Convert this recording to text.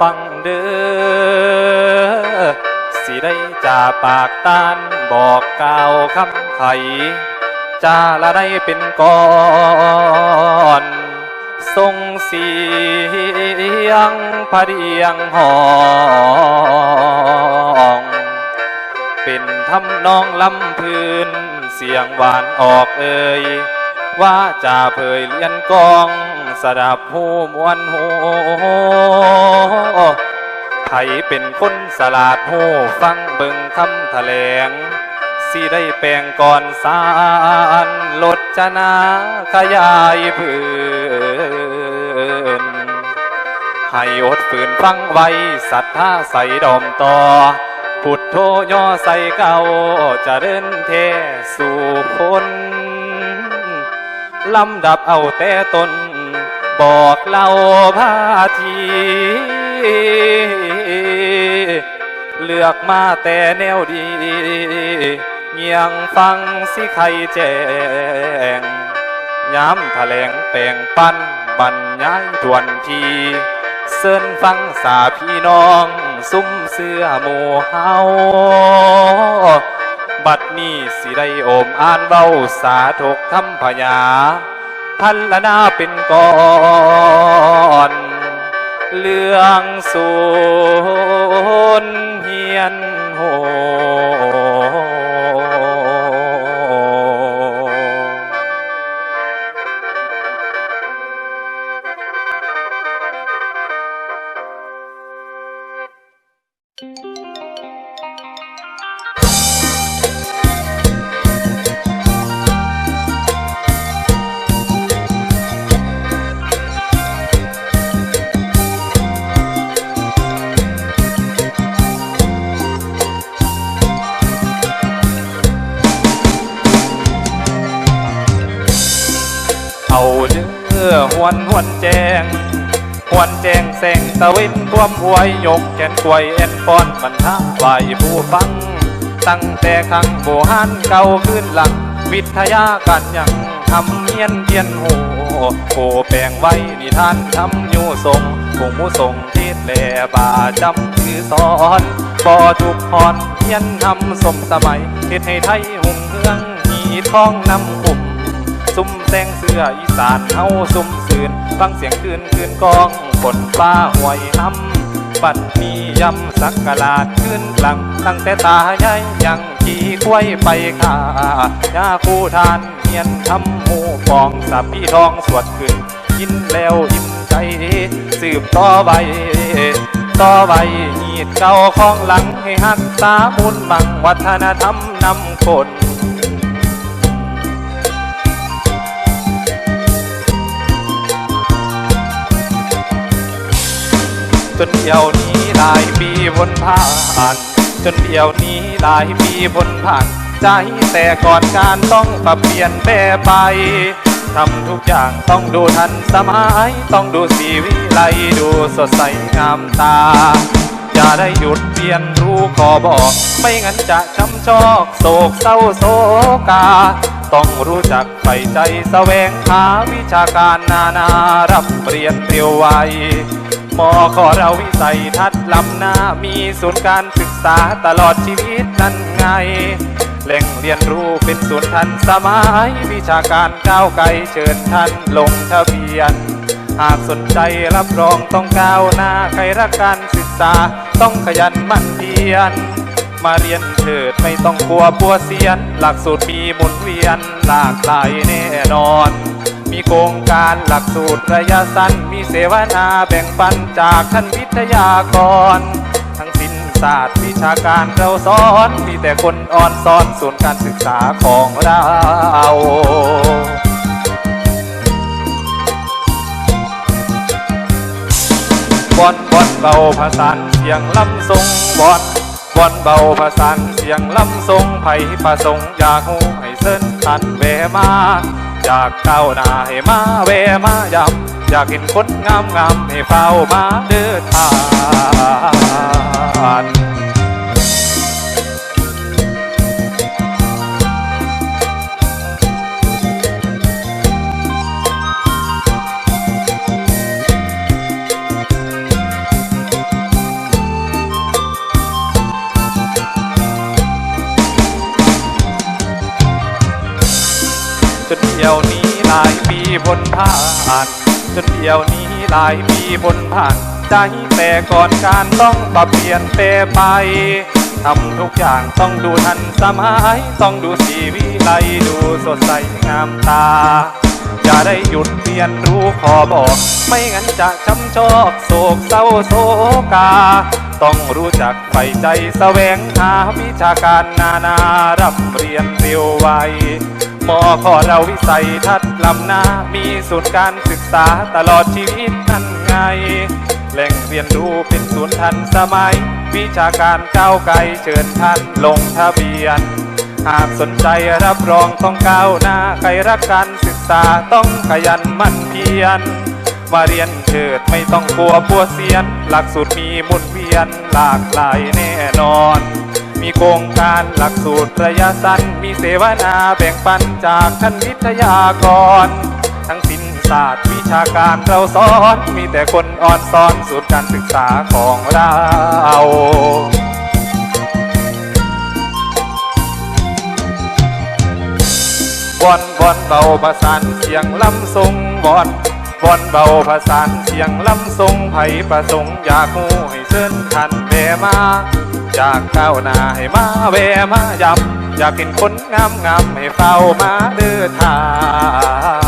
ฟังเด้อสิได้จ่าปากตานบอกกล่าวคำไขจาละได้เป็นก่อนทรงเสียงพะเดียงห้องเป็นทำนองลำพื้นเสียงหวานออกเอ่ย ว่าจะเผยเลียนกองสดับหูมวนโหูไผเป็นคนสลาดหูฟังเบิ่งคำแถลงสิได้แปลงก่อนสารลดจนาขยายพื้นให้อดฝืนฟังไว้ศรัทธาใส่ดอมต่อ พุทโธย่อใส่เก่าจะเดินเทสู่คน ลำดับเอาแต่ตน บอกเล่าพาที เลือกมาแต่แนวดีเงียงฟังสิใครแจ้งย้ำแถลงแปลงปั้นบรรยายทวนทีเสินฟังสาพี่น้อง ซุ้มเสื้อหมูเฮา บัดนี้สิได้โอมอ่านเบ้าสาธกคำพญาพันละนาเป็นก่อนเรื่องสูนเฮียนโห หวนหวนแจงหวนแจงแสงตะเวนควมหวยยกแขนกวยแอนปอนบรรทาไหวผู้ฟัง ตั้งแต่ครั้งโบหันเก่าขึ้นหลัง วิทยาการยังทำเมียนเทียนโหโอแปลงไว้นิทานทำอยู่ทรงคงผู้ทรงเทศแหลบ่าจำคือสอนบ่ทุกพรเทียนทำสมสมัยเทศให้ไทยหุ่งเฮืองมีท้องนำคุม ซุ่มแสงเสื้ออีสานเฮาซุ่มซืนฟังเสียงคืนคืนกองฝนฟ้าหวยหำปัดมียำสักกะลาดขึ้นกลัง ตั้งแต่ตาใหญ่ยังขี่ควยไปขาย่าคู่ทานเฮียนทำหมูฟองสับพี่ทองสวดขึ้นกินแล้วอิ่มใจสืบต่อไปต่อไปหีดเก่าของหลังให้หักษามุนบังวัฒนธรรมนำคน จนเดียวนี้หลายปีวนผ่าน จนเดียวนี้หลายปีวนผ่าน ใจแต่ก่อนการต้องปรับเปลี่ยนแปรไปทำทุกอย่างต้องดูทันสมัย ต้องดูสีวิไลดูสดใสงามตา อย่าได้หยุดเปลี่ยนรู้ขอบอก ไม่งั้นจะช้ำชอกโศกเศร้าโศกา ต้องรู้จักใฝ่ใจแสวงหาวิชาการนานารับเรียนเรียวไว มอขอเราวิสัยทัศน์ลำหน้ามีศูนย์การศึกษาตลอดชีวิตนั่นไง แหล่งเรียนรู้เป็นศูนย์ทันสมัยวิชาการก้าวไกลเชิญท่านลงทะเบียน หากสนใจรับรองต้องก้าวหน้าใครรักการศึกษาต้องขยันมั่นเพียรมาเรียนเถิดไม่ต้องกลัวปัวเสียน หลักสูตรมีหมุนเวียนหลากหลายแน่นอน มีโครงการหลักสูตรระยะสั้น มีเสวนาแบ่งปันจากท่านวิทยากร ทั้งสินศาสตร์วิชาการเราสอน มีแต่คนอ่อนซ้อนศูนการศึกษาของเราบอนบอนเบาผสานเสียงลำทรงบอนบอนเบาผสานเสียงลำทรงไผ่ประสงค์อยากหูให้เส้นตันแวมา อยากเก้าหน้าให้มาแวมายำอยากเห็นคนงามงามให้เฝ้ามาเดินทาง บนผ่านจนเดียวนี้หลายปีบนผ่านใจแต่ก่อนการต้องปรับเปลี่ยนแปรไปทำทุกอย่างต้องดูทันสมัยต้องดูสีวิไลดูสดใสงามตา อย่าได้หยุดเรียนรู้ขอบอก ไม่งั้นจะช้ำชอกโศกเศร้าโศกา ต้องรู้จักใฝ่ใจแสวงหาวิชาการนานารับเรียนเร็วไว มอขอเราวิสัยทัศน์ลำหน้ามีศูนย์การศึกษาตลอดชีวิตนั่นไง แหล่งเรียนรู้เป็นศูนย์ทันสมัย วิชาการก้าวไกลเชิญท่านลงทะเบียน หากสนใจรับรองต้องก้าวหน้าใครรักการศึกษาต้องขยันมั่นเพียรมาเรียนเถิดไม่ต้องกลัวปัวเสียน หลักสูตรมีหมุนเวียนหลากหลายแน่นอน มีโครงการหลักสูตรระยะสั้น มีเสวนาแบ่งปันจากท่านวิทยากร ทั้งศิลปศาสตร์วิชาการเราสอน มีแต่คนอ่อนซ้อนสูตรการศึกษาของเราวอนวอนเบาประสานเสียงลำทรงวอนวอนเบาประสานเสียงลำทรงไผ่ประสงค์อยากหูให้เชิญท่านแวมา จากก้าวหน้าให้มาแวมาย้ำอยากเห็นคนงามงามให้เฝ้ามาเดือทาง